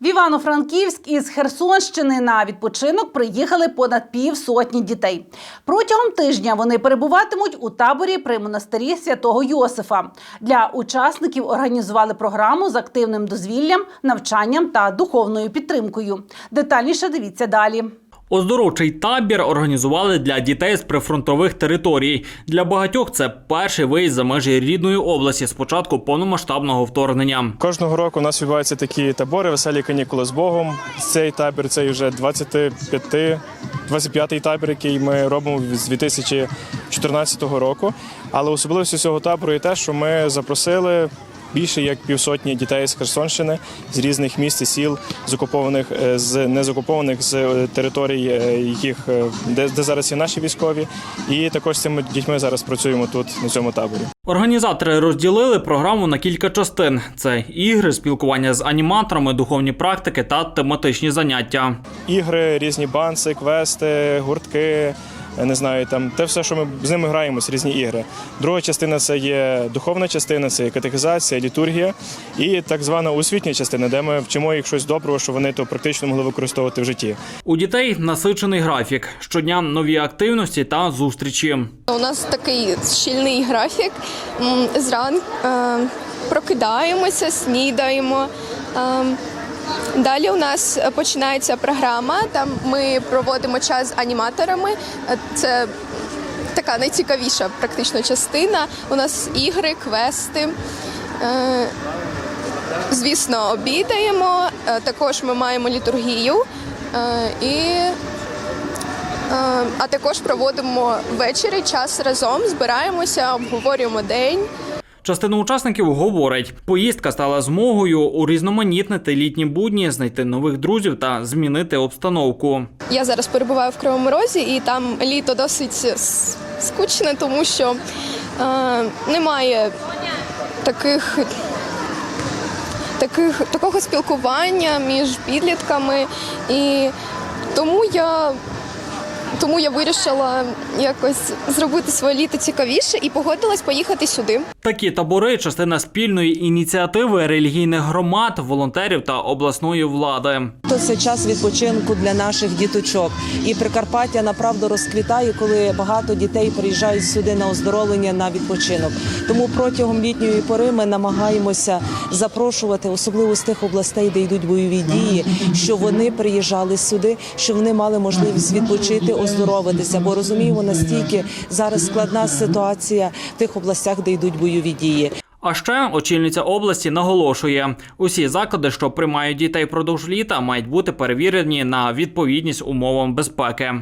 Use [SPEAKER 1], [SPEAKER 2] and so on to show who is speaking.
[SPEAKER 1] В Івано-Франківськ із Херсонщини на відпочинок приїхали понад півсотні дітей. Протягом тижня вони перебуватимуть у таборі при монастирі святого Йосифа. Для учасників організували програму з активним дозвіллям, навчанням та духовною підтримкою. Детальніше дивіться далі.
[SPEAKER 2] Оздоровчий табір організували для дітей з прифронтових територій. Для багатьох це перший виїзд за межі рідної області з початку повномасштабного вторгнення.
[SPEAKER 3] Кожного року у нас відбуваються такі табори, веселі канікули з Богом. Цей табір це вже 25 25-й табір, який ми робимо з 2014 року. Але особливістю цього табору є те, що ми запросили. Більше як півсотні дітей з Херсонщини з різних міст і сіл, з окупованих е, з незокупованих з е, територій, е, яких де, де зараз є наші військові, і також з цими дітьми зараз працюємо тут на цьому таборі.
[SPEAKER 2] Організатори розділили програму на кілька частин: це ігри, спілкування з аніматорами, духовні практики та тематичні заняття.
[SPEAKER 3] ігри, різні банси, квести, гуртки. Не знаю, там те все, що ми з ними граємось, різні ігри. Друга частина це є духовна частина, це є катехізація, літургія, і так звана освітня частина, де ми вчимо їх щось доброго, що вони то практично могли використовувати в житті.
[SPEAKER 2] У дітей насичений графік. Щодня нові активності та зустрічі.
[SPEAKER 4] У нас такий щільний графік. Зранку е, прокидаємося, снідаємо. Далі у нас починається програма. Там ми проводимо час з аніматорами. Це така найцікавіша практично частина. У нас ігри, квести. Е, Звісно, обідаємо. Е, Також ми маємо літургію е, і А також проводимо ввечері час разом, збираємося, обговорюємо день.
[SPEAKER 2] Частина учасників говорить, поїздка стала змогою урізноманітнити літні будні, знайти нових друзів та змінити обстановку.
[SPEAKER 4] Я зараз перебуваю в Кривому Розі, і там літо досить скучне, тому що е, немає таких, таких, такого спілкування між підлітками. І тому я, тому я вирішила якось зробити своє літо цікавіше і погодилась поїхати сюди.
[SPEAKER 2] Такі табори частина спільної ініціативи релігійних громад, волонтерів та обласної влади.
[SPEAKER 5] То це час відпочинку для наших діточок. І Прикарпаття направду розквітає, коли багато дітей приїжджають сюди на оздоровлення на відпочинок. Тому протягом літньої пори ми намагаємося запрошувати, особливо з тих областей, де йдуть бойові дії, що вони приїжджали сюди, щоб вони мали можливість відпочити, оздоровитися. Бо розуміємо, настільки зараз складна ситуація в тих областях, де йдуть бойові дії.
[SPEAKER 2] А ще очільниця області наголошує: усі заклади, що приймають дітей продовж літа, мають бути перевірені на відповідність умовам безпеки.